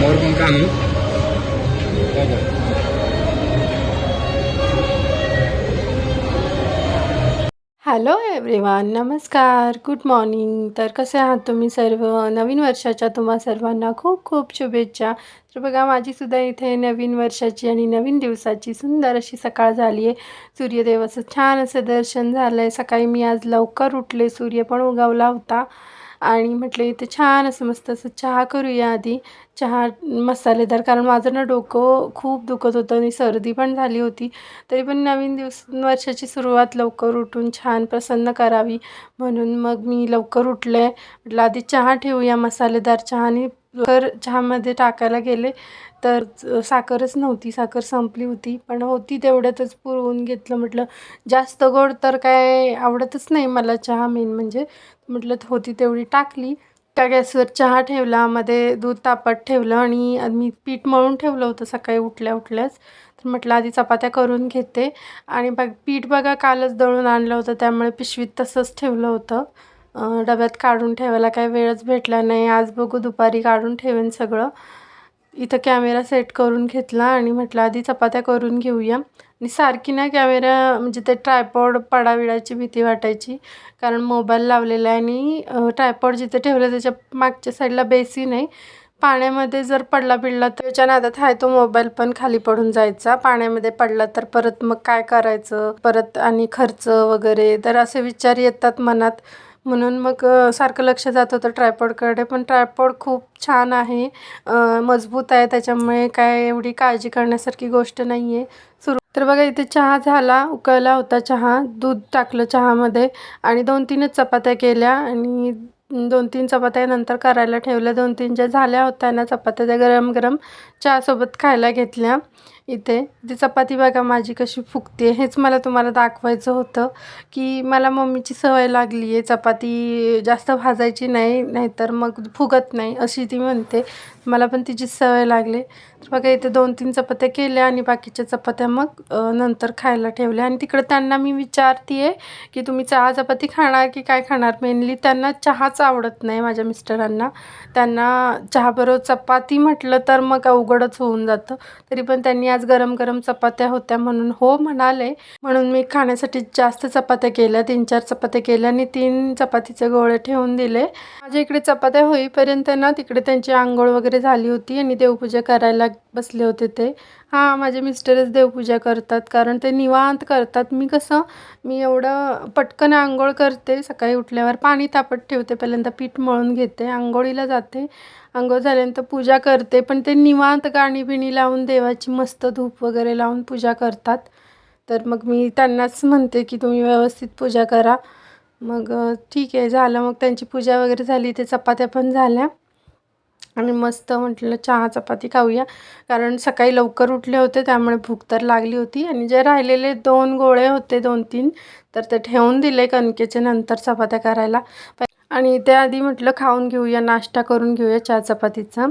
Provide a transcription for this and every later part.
मोर पण का hello everyone नमस्कार गुड मॉर्निंग तर कसे आहात तुम्ही सर्व? नवीन वर्षाच्या तुम्हा सर्वांना खूप खूप शुभेच्छा. तर बघा माझीसुद्धा इथे नवीन वर्षाची आणि नवीन दिवसाची सुंदर अशी सकाळ झाली आहे. सूर्यदेवाचं छान असं दर्शन झालं आहे सकाळी मी आज लवकर उठले. सूर्य पण उगवला होता. आणि म्हटलं इथे छान असं मस्त असं चहा करूया आधी. चहा मसालेदार कारण माझं ना डोकं खूप दुखत होतं आणि सर्दी पण झाली होती. तरी पण नवीन दिवस वर्षाची सुरुवात लवकर उठून छान प्रसन्न करावी. म्हणून मग मी लवकर उठले. म्हटलं आधी चहा ठेवूया मसालेदार चहा. आणि तर चहामध्ये टाकायला गेले. तर साखरच नव्हती साखर संपली होती. पण होती तेवढ्यातच पुरवून घेतलं. म्हटलं जास्त गोड तर काय आवडतच नाही मला चहा मेन म्हणजे. म्हटलं होती तेवढी टाकली. त्या गॅसवर चहा ठेवला मध्ये दूध तापत ठेवलं आणि मी पीठ मळून ठेवलं होतं सकाळी उठल्या उठल्याच. तर म्हटलं आधी चपात्या करून घेते. आणि बघ पीठ बघा कालच दळून आणलं होतं त्यामुळे पिशवीत तसंच ठेवलं होतं. डब्यात काढून ठेवायला काही वेळच भेटला नाही. आज बघू दुपारी काढून ठेवेन सगळं. इथं कॅमेरा सेट करून घेतला आणि म्हटलं आधी चपात्या करून घेऊया. आणि सारखी ना कॅमेरा म्हणजे ते ट्रायपॉड पडाविडायची भीती वाटायची कारण मोबाईल लावलेला आहे आणि ट्रायपॉड जिथे ठेवलं त्याच्या मागच्या साईडला बेसिन आहे पाण्यामध्ये जर पडला बिडला तर त्याच्या नादात आहे तो मोबाईल पण खाली पडून जायचा. पाण्यामध्ये पडला तर परत मग काय करायचं? परत आणि खर्च वगैरे. तर असे विचार येतात मनात. म्हणून मग सारखं लक्ष जात होतं ट्रायपॉडकडे पण ट्रायपॉड खूप छान आहे. मजबूत आहे. त्याच्यामुळे काय एवढी काळजी करण्यासारखी गोष्ट नाही आहे सुरू तर बघा इथे चहा झाला. उकळला होता चहा. दूध टाकलं चहामध्ये. आणि दोन तीनच चपात्या केल्या. आणि दोन तीन चपात्या नंतर करायला ठेवल्या दोन तीन ज्या झाल्या होत्या ना चपात्या त्या गरम गरम चहासोबत खायला घेतल्या इथे. ती चपाती बघा माझी कशी फुगते हेच मला तुम्हाला दाखवायचं होतं की मला मम्मीची सवय लागली आहे चपाती जास्त भाजायची नाही नाहीतर मग फुगत नाही अशी ती म्हणते. मला पण तिची सवय लागली. तर बघा इथे दोन तीन चपात्या केल्या आणि बाकीच्या चपात्या मग नंतर खायला ठेवल्या. आणि तिकडं त्यांना मी विचारते आहे की तुम्ही चहा चपाती खाणार की काय खाणार? मेनली त्यांना चहाच आवडत नाही माझ्या मिस्टरांना. त्यांना चहाबरोबर चपाती म्हटलं तर मग अवघडच होऊन जातं. तरी पण त्यांनी आज गरम गरम चपात्या होत्या म्हणून हो म्हणाले. म्हणून मी खाण्यासाठी जास्त चपात्या केल्या तीन चार चपात्या केल्या आणि तीन चपातीचे गोळे ठेवून दिले. माझ्या इकडे चपात्या होईपर्यंत ना तिकडे त्यांची आंघोळ वगैरे झाली होती आणि देवपूजा करायला बसले होते ते. हां माझे मिस्टरच देवपूजा करतात कारण ते निवांत करतात. मी कसं मी एवढं पटकन आंघोळ करते सकाळी उठल्यावर पाणी तापत ठेवते पहिल्यांदा पीठ मळून घेते आंघोळीला जाते. आंघोळ झाल्यानंतर पूजा करते पण ते निवांत गाणी बिणी लावून देवाची मस्त धूप वगैरे लावून पूजा करतात. तर मग मी त्यांनाच म्हणते की तुम्ही व्यवस्थित पूजा करा. मग ठीक आहे झालं. मग त्यांची पूजा वगैरे झाली ते चपात्या पण झाल्या. आणि मस्त म्हटलं चहा चपाती खाऊया. कारण सकाळी लवकर उठले होते त्यामुळे भूक तर लागली होती. आणि जे राहिलेले दोन गोळे होते दोन तीन तर ते ठेवून दिले कणकेचे नंतर चपात्या करायला. आणि त्याआधी म्हटलं खाऊन घेऊया नाश्ता करून घेऊया चहा चपातीचा.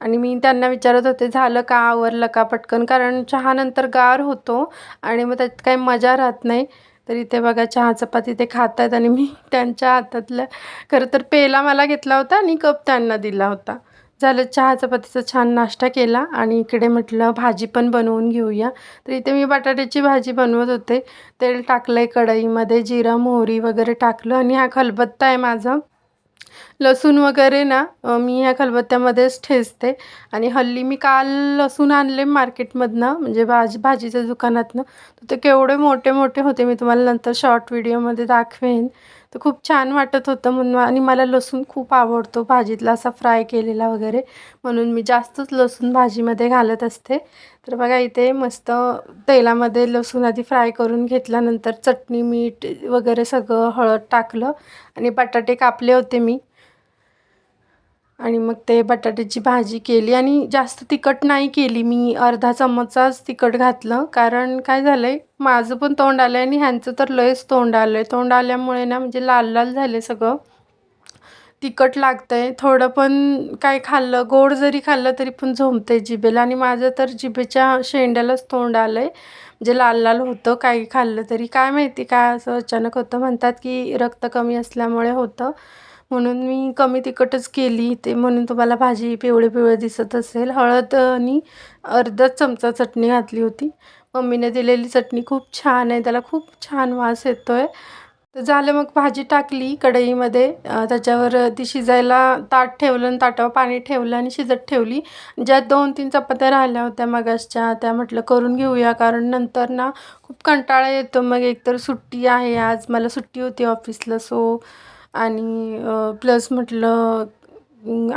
आणि मी त्यांना विचारत होते झालं का? आवरलं का पटकन? कारण चहानंतर गार होतो आणि मग त्यात काही मजा राहत नाही. तर इथे बघा चहा चपाती ते खात आहेत आणि मी त्यांच्या हातातलं खरं तर पेला मला घेतला होता आणि कप त्यांना दिला होता. झालं चहा चपातीचा छान नाश्ता केला आणि इकडे म्हटलं भाजी पण बनवून घेऊया. तर इथे मी बटाट्याची भाजी बनवत होते. तेल टाकलं आहे कढईमध्ये जिरा मोहरी वगैरे टाकलं आणि हा खलबत्ता आहे माझा. लसूण वगैरे ना मी ह्या खलबत्त्यामध्येच ठेचते. आणि हल्ली मी काल लसूण आणले मार्केटमधनं म्हणजे भाज भाजीच्या दुकानातनं. तर ते केवढे मोठे मोठे होते मी तुम्हाला नंतर शॉर्ट व्हिडिओमध्ये दाखवेन. तर खूप छान वाटत होतं म्हणून. आणि मला लसूण खूप आवडतो भाजीतला असा फ्राय केलेला वगैरे. म्हणून मी जास्तच लसूण भाजीमध्ये घालत असते. तर बघा इथे मस्त तेलामध्ये लसूण आधी फ्राय करून घेतल्यानंतर चटणी मीठ वगैरे सगळं हळद टाकलं. आणि बटाटे कापले होते मी. आणि मग ते बटाट्याची भाजी केली आणि जास्त तिखट नाही केली. मी अर्धा चमचाच तिखट घातलं. कारण काय झालं आहे माझं पण तोंड आलं आहे आणि ह्यांचं तर लयच तोंड आलं आहे तोंड आल्यामुळे ना म्हणजे लाल लाल झाले सगळं. तिखट लागतं आहे थोडं पण काय खाल्लं गोड जरी खाल्लं तरी पण झोंबते जिभेला. आणि माझं तर जिभेच्या शेंड्यालाच तोंड आलं आहे म्हणजे लाल लाल होतं काही खाल्लं तरी. काय माहिती काय असं अचानक होतं. म्हणतात की रक्त कमी असल्यामुळे होतं. म्हणून मी कमी तिखटच केली. ते म्हणून तुम्हाला भाजी पिवळे पिवळे दिसत असेल. हळद आणि अर्धा चमचा चटणी घातली होती. मम्मीने दिलेली चटणी खूप छान आहे. त्याला खूप छान वास येतो आहे तर झालं मग भाजी टाकली कढईमध्ये. त्याच्यावर ती शिजायला ताट ठेवलं आणि ताटावर पाणी ठेवलं आणि शिजत ठेवली. ज्या दोन तीन चपात्या राहिल्या होत्या मगाशच्या त्या म्हटलं करून घेऊया. कारण नंतर ना खूप कंटाळा येतो. मग एकतर सुट्टी आहे आज. मला सुट्टी होती ऑफिसला सो आणि प्लस म्हटलं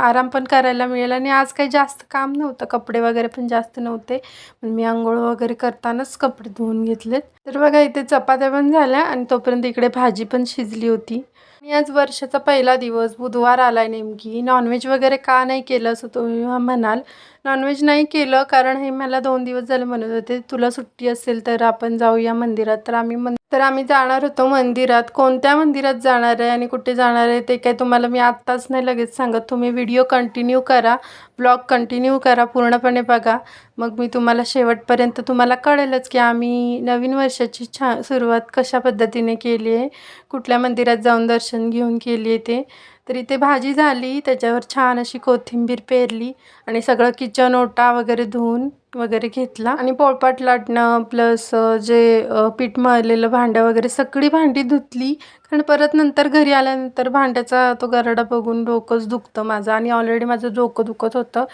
आराम पण करायला मिळेल आणि आज काही जास्त काम नव्हतं. कपडे वगैरे पण जास्त नव्हते. मी आंघोळ वगैरे करतानाच कपडे धुवून घेतलेत. तर बघा इथे चपात्या पण झाल्या आणि तोपर्यंत इकडे भाजी पण शिजली होती. आणि आज वर्षाचा पहिला दिवस बुधवार आलाय नेमकी. नॉनव्हेज वगैरे का नाही केलं असं तुम्ही म्हणाल? नॉनव्हेज नाही केलं कारण हे मला दोन दिवस झाले म्हणत होते. तुला सुट्टी असेल तर आपण जाऊया मंदिरात. तर आम्ही मन तर आम्ही जाणार होतो मंदिरात. कोणत्या मंदिरात जाणार आहे आणि कुठे जाणार आहे ते काय तुम्हाला मी आत्ताच नाही लगेच सांगत. तुम्ही व्हिडिओ कंटिन्यू करा. ब्लॉग कंटिन्यू करा. पूर्णपणे बघा. मग मी तुम्हाला शेवटपर्यंत तुम्हाला कळेलच की आम्ही नवीन वर्षाची छा सुरुवात कशा पद्धतीने केली आहे. कुठल्या मंदिरात जाऊन दर्शन घेऊन केली आहे ते. तर इथे भाजी झाली त्याच्यावर छान अशी कोथिंबीर पेरली आणि सगळं किचन ओटा वगैरे धुवून वगैरे घेतला. आणि पोळपाट लाटणं प्लस जे पीठ मळलेलं भांडं वगैरे सगळी भांडी धुतली. कारण परत नंतर घरी आल्यानंतर भांड्याचा तो गरडा बघून डोकंच दुखतं माझं आणि ऑलरेडी माझं डोकं दुखत होतं.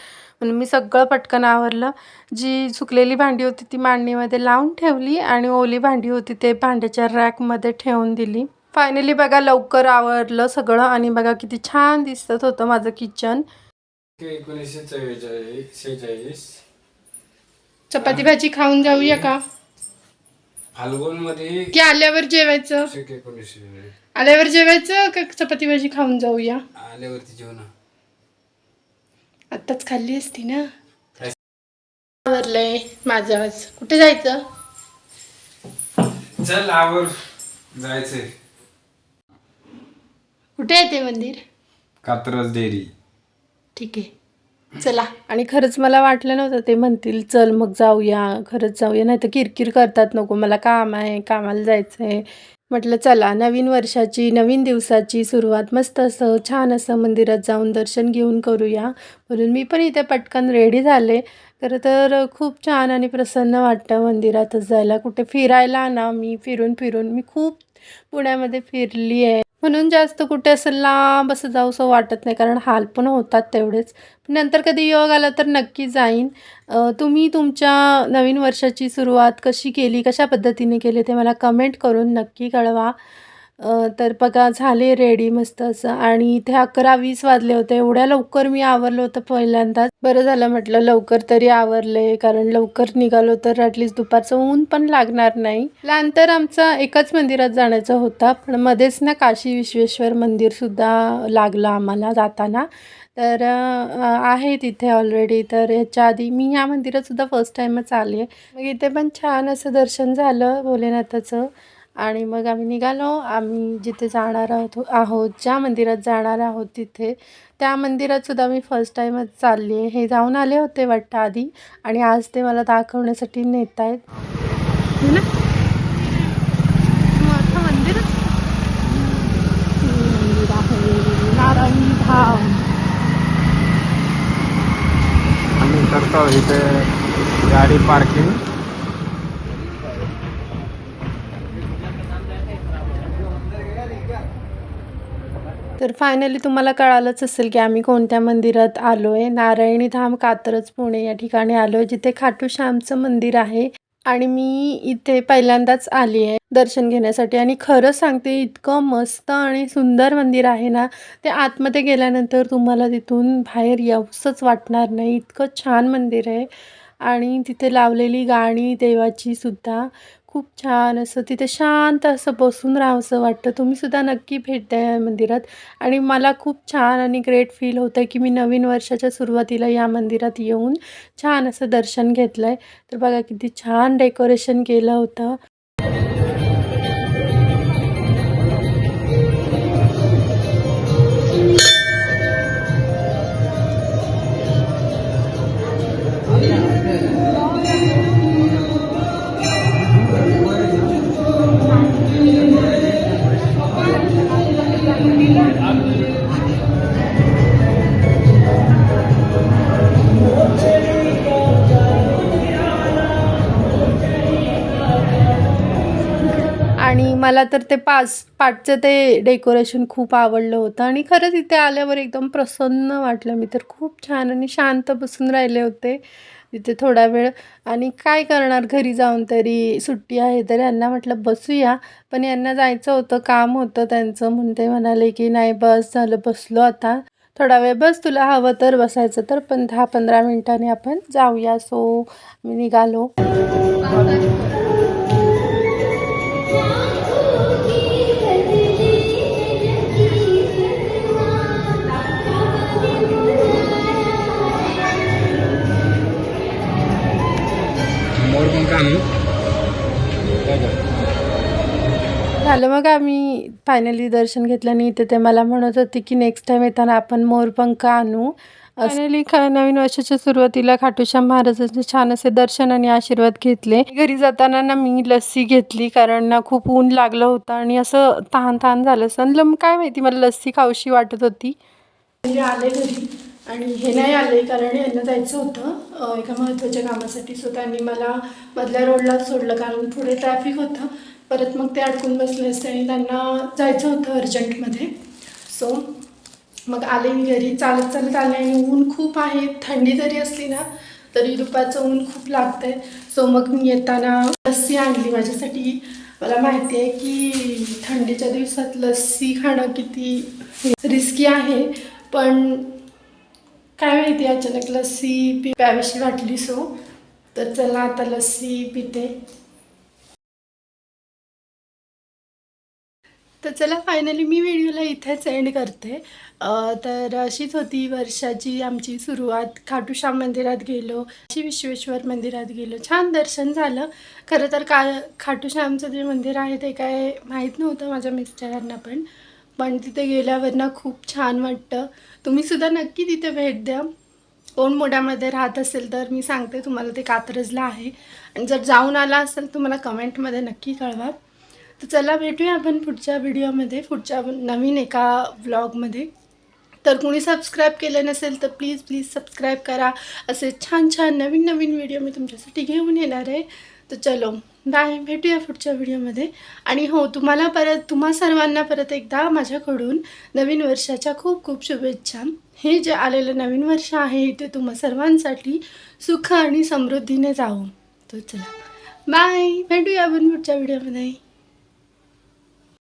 म्हणून मी सगळं पटकन आवरलं. जी सुकलेली भांडी होती ती मांडणीमध्ये लावून ठेवली आणि ओली भांडी होती ते भांड्याच्या रॅकमध्ये ठेवून दिली. फायनली बघा लवकर आवरलं सगळं आणि बघा किती छान दिसत होतं माझं किचन एकोणीसशे चव्वेचाळीस शेहेचाळीस चपाती भाजी खाऊन जाऊया का? फाल्गुनमध्ये की आल्यावर जेवायचं? एकोणीसशे आल्यावर जेवायचं का चपाती भाजी खाऊन जाऊया? आल्यावरती जेवण. आत्ताच खाल्ली असती ना? आवरलंय माझं आज. कुठे जायचं? चल आवर जायचंय. कुठे आहे ते मंदिर? कात्रज डेअरी. ठीक आहे. चला. आणि खरंच मला वाटलं नव्हतं ते म्हणतील चल मग जाऊया खरंच जाऊया. नाही तर किरकिर करतात नको मला काम आहे कामाला जायचं आहे म्हटलं चला नवीन वर्षाची नवीन दिवसाची सुरुवात मस्त असं छान असं मंदिरात जाऊन दर्शन घेऊन करूया. म्हणून मी पण इथे पटकन रेडी झाले. खरं तर खूप छान आणि प्रसन्न वाटतं मंदिरातच जायला. कुठे फिरायला ना मी फिरून फिरून मी खूप पुण्यामध्ये फिरली आहे म्हणून जास्त कुठे असं लांब असं जाऊसं वाटत नाही कारण हाल पण होतात तेवढेच. नंतर कधी योग आला तर नक्की जाईन. तुम्ही तुमच्या नवीन वर्षाची सुरुवात कशी केली कशा पद्धतीने केली ते मला कमेंट करून नक्की कळवा. तर बघा झाले रेडी मस्त असं. आणि इथे अकरा वीस वाजले होते. एवढ्या लवकर मी आवरलं होतं पहिल्यांदाच. बरं झालं म्हटलं लवकर तरी आवरले. कारण लवकर निघालो तर ॲटलिस्ट दुपारचं ऊन पण लागणार नाही. लांतर आमचा एकाच मंदिरात जाण्याचा होता. पण मध्येच ना काशी विश्वेश्वर मंदिरसुद्धा लागलं आम्हाला जाताना. तर आहे तिथे ऑलरेडी तर ह्याच्या आधी मी ह्या मंदिरातसुद्धा फर्स्ट टाईमच आले. मग इथे पण छान असं दर्शन झालं भोलेनाथाचं. आणि मग आम्ही निघालो. आम्ही जिथे जाणार आहोत आहोत ज्या मंदिरात जाणार आहोत तिथे त्या मंदिरात सुद्धा मी फर्स्ट टाईमच चालली आहे. हे जाऊन आले होते वाटतं आधी आणि आज ते मला दाखवण्यासाठी नेत आहेत मंदिरच मंदिर आहे. नारायणी धाम आम्ही करतो इथे गाडी पार्किंग तर फायनली तुम्हाला कळालंच असेल की आम्ही कोणत्या मंदिरात आलो आहे नारायणी धाम कात्रज पुणे या ठिकाणी आलो आहे जिथे खाटू श्यामचं मंदिर आहे. आणि मी इथे पहिल्यांदाच आली आहे दर्शन घेण्यासाठी. आणि खरं सांगते इतकं मस्त आणि सुंदर मंदिर आहे ना ते आतमध्ये गेल्यानंतर तुम्हाला तिथून बाहेर यावंसंच वाटणार नाही. इतकं छान मंदिर आहे. आणि तिथे लावलेली गाणी देवाची सुद्धा. खूप छान असं तिथे शांत असं बसून राहावंसं वाटतं. तुम्ही सुद्धा नक्की भेट द्या या मंदिरात. आणि मला खूप छान आणि ग्रेट फील होतं की मी नवीन वर्षाच्या सुरुवातीला या मंदिरात येऊन छान असं दर्शन घेतलं आहे तर बघा किती छान डेकोरेशन केलं होतं. मला तर ते पाच पाठचं ते डेकोरेशन खूप आवडलं होतं आणि खरंच इथे आल्यावर एकदम प्रसन्न वाटलं. मी तर खूप छान आणि शांत बसून राहिले होते तिथे थोडा वेळ. आणि काय करणार घरी जाऊन तरी? सुट्टी आहे तर यांना म्हटलं बसूया. पण यांना जायचं होतं काम होतं त्यांचं. म्हणून ते म्हणाले की नाही बस झालं बसलो आता. थोडा वेळ बस तुला हवं तर बसायचं तर. पण दहा पंधरा मिनिटांनी आपण जाऊया. सो मी निघालो. झालं. मग आम्ही फायनली दर्शन घेतलं आणि इथे ते मला म्हणत होते की नेक्स्ट टाइम येताना आपण मोरपंख आणू. फायनली नवीन वर्षाच्या सुरुवातीला खाटूश्याम महाराजांचे छान असे दर्शन आणि आशीर्वाद घेतले. घरी जाताना ना मी लस्सी घेतली कारण ना खूप ऊन लागलं होतं आणि असं तहान तहान झालं असं. मग काय माहिती मला लस्सी खाऊशी वाटत होती. म्हणजे आले घरी आणि हे नाही आले कारण यांना जायचं होतं. अ, एका महत्त्वाच्या कामासाठी सो त्यांनी मला मधल्या रोडलाच सोडलं कारण पुढे ट्रॅफिक होतं. परत मग ते अडकून बसले असते आणि त्यांना जायचं होतं अर्जंटमध्ये. सो मग आले मी घरी. चालत चालत आले आणि ऊन खूप आहे. थंडी जरी असली ना तरी दुपारचं ऊन खूप लागतंय. सो मग मी येताना लस्सी आणली माझ्यासाठी. मला माहिती आहे की थंडीच्या दिवसात लस्सी खाणं किती रिस्की आहे. पण काय माहिती अचानक लस्सी पिप्याविषयी वाटली सो तर चला आता लस्सी पिते. तर चला फायनली मी व्हिडिओला इथेच एंड करते. तर अशीच होती वर्षाची आमची सुरुवात. खाटूश्याम मंदिरात गेलो श्री विश्वेश्वर मंदिरात गेलो. छान दर्शन झालं. खरं तर का खाटूश्यामचं जे मंदिर आहे ते काय माहीत नव्हतं माझ्या मिस्टरांना पण. पण तिथे गेल्यावरनं खूप छान वाटतं. तुम्हीसुद्धा नक्की तिथे भेट द्या. कोण मोड्यामध्ये राहत असेल तर मी सांगते तुम्हाला ते कात्रजला आहे. आणि जर जाऊन आला असेल तर मला कमेंटमध्ये नक्की कळवा. तर चला भेटूया आपण पुढच्या व्हिडिओमध्ये पुढच्या नवीन एका व्लॉगमध्ये. तर कोणी सबस्क्राईब केलं नसेल तर प्लीज प्लीज सबस्क्राईब करा. असे छान छान नवीन नवीन व्हिडिओ मी तुमच्यासाठी घेऊन येणार आहे. तर चलो बाय भेटूया पुढच्या व्हिडिओमध्ये. आणि हो तुम्हाला परत तुम्हा सर्वांना परत एकदा माझ्याकडून नवीन वर्षाच्या खूप खूप शुभेच्छा. हे जे आलेलं नवीन वर्ष आहे ते तुम्हा सर्वांसाठी सुख आणि समृद्धीने जावं. तर चला बाय भेटूया आपण पुढच्या व्हिडिओमध्ये.